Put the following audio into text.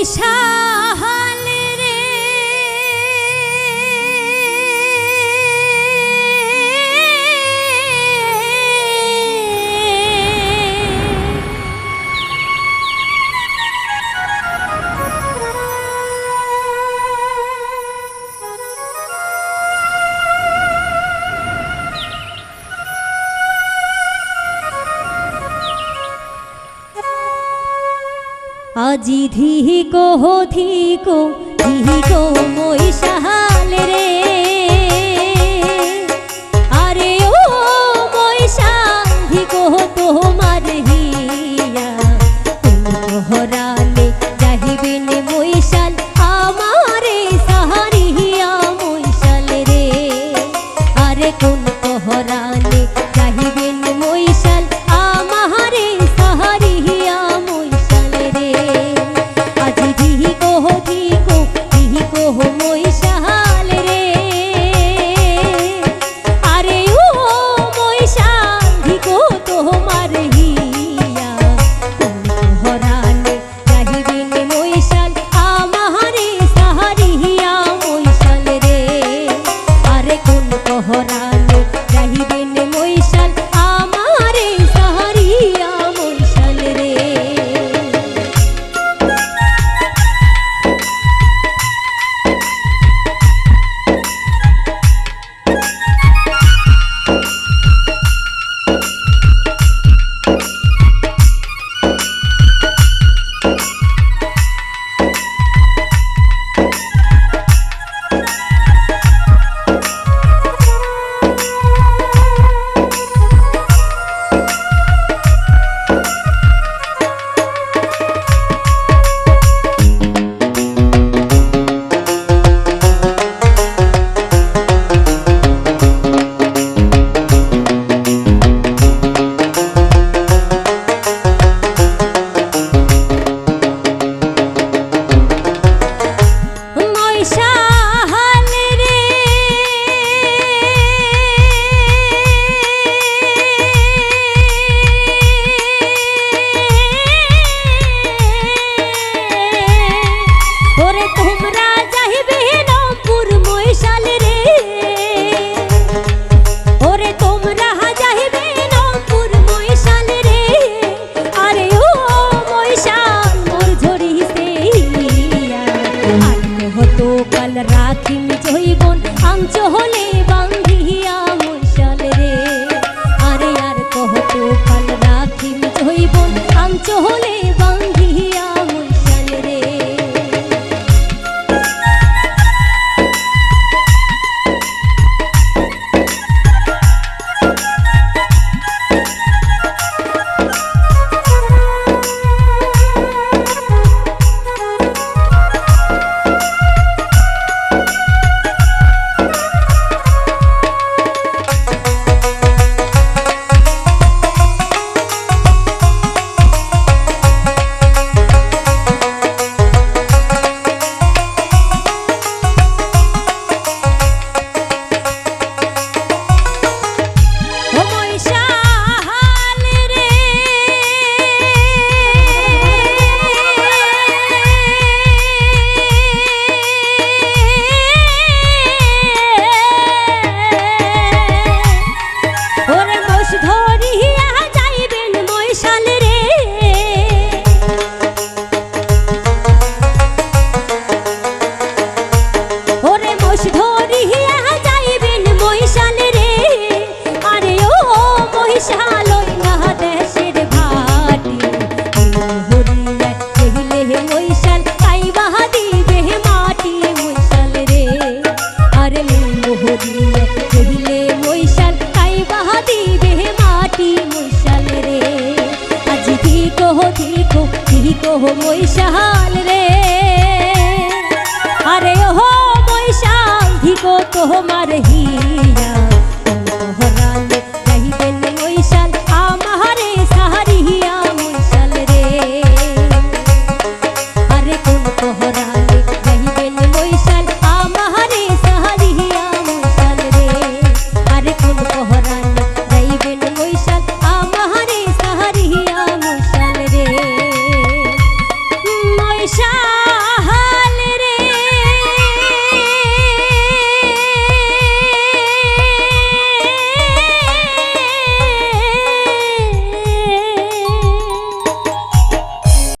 Isha. আজি ধিহি কো ধিহি ধিকো ধিহি ধিকো মই সাহালে রে রাখিম চইবন আমচ হলে বান্ধিয়া ওহ মৈশাল রে। আরে ওহ মৈশাল ধিকো তোমার হিয়া।